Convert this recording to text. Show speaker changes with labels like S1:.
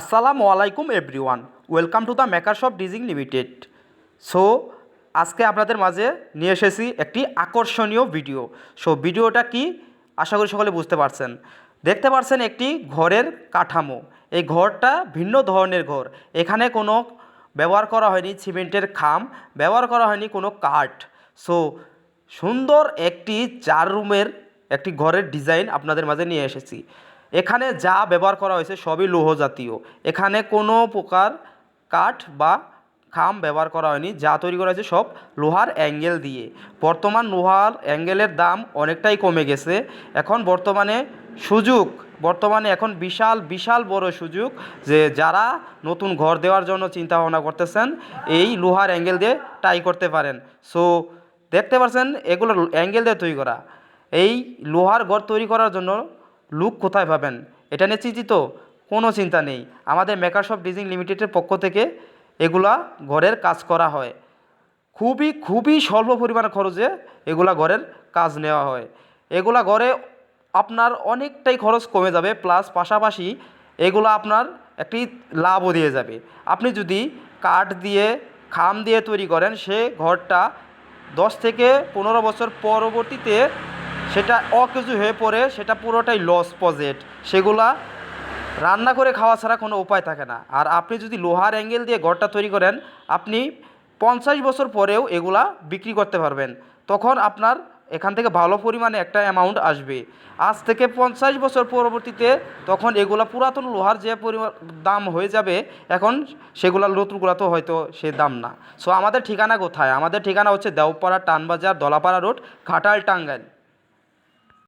S1: আসসালামু আলাইকুম everyone welcome to the maker shop ডিজিং limited so আজকে আপনাদের মাঝে নিয়ে এসেছি একটি আকর্ষণীয় ভিডিও সো ভিডিওটা কি? আশা করি সকলে বুঝতে পারছেন। দেখতে পারছেন একটি ঘরের কাঠামো। এই ঘরটা ভিন্ন ধরনের ঘর। এখানে কোনো ব্যবহার করা হয়নি সিমেন্টের খাম, ব্যবহার করা হয়নি কোনো কাঠ। সো সুন্দর একটি চার রুমের একটি ঘরের ডিজাইন আপনাদের মাঝে নিয়ে এসেছি। এখানে যা ব্যবহার করা হয়েছে সবই লৌহ জাতীয়। এখানে কোনো প্রকার কাঠ বা খাম ব্যবহার করা হয়নি। যা তৈরি করা হয়েছে সব লোহার অ্যাঙ্গেল দিয়ে। বর্তমান লোহার অ্যাঙ্গেলের দাম অনেকটাই কমে গেছে। এখন বর্তমানে সুযোগ, বর্তমানে এখন বিশাল বিশাল বড় সুযোগ যে যারা নতুন ঘর দেওয়ার জন্য চিন্তা ভাবনা করতেছেন, এই লোহার অ্যাঙ্গেল দিয়ে টাই করতে পারেন। সো, দেখতে পাচ্ছেন এগুলো অ্যাঙ্গেল দিয়ে তৈরি করা। এই লোহার ঘর তৈরি করার জন্য লুক কোথায় পাবেন? এটা নিয়ে চিন্তিত, কোনো চিন্তা নেই। আমাদের মেকার শপ ডিজিং লিমিটেডের পক্ষ থেকে এগুলা ঘরের কাজ করা হয়। খুবই খুবই স্বল্প পরিমাণ খরচে এগুলা ঘরের কাজ নেওয়া হয়। এগুলা ঘরে আপনার অনেকটাই খরচ কমে যাবে, প্লাস পাশাপাশি এগুলো আপনার একটি লাভও দিয়ে যাবে। আপনি যদি কাঠ দিয়ে, খাম দিয়ে তৈরি করেন, সে ঘরটা দশ থেকে পনেরো বছর পরবর্তীতে সেটা অকেজু হয়ে পড়ে, সেটা পুরোটাই লস প্রজেক্ট সেগুলা রান্না করে খাওয়া ছাড়া কোনো উপায় থাকে না। আর আপনি যদি লোহার অ্যাঙ্গেল দিয়ে ঘরটা তৈরি করেন, আপনি পঞ্চাশ বছর পরেও এগুলা বিক্রি করতে পারবেন। তখন আপনার এখান থেকে ভালো পরিমাণে একটা অ্যামাউন্ট আসবে। আজ থেকে পঞ্চাশ বছর পরবর্তীতে তখন এগুলা পুরাতন লোহার যে পরিমাণ দাম হয়ে যাবে, এখন সেগুলা নতুনগুলা তো হয়তো সে দাম না। সো আমাদের ঠিকানা কোথায়? আমাদের ঠিকানা হচ্ছে দেওপাড়া টানবাজার দলাপাড়া রোড, ঘাটাল টাঙ্গাইল।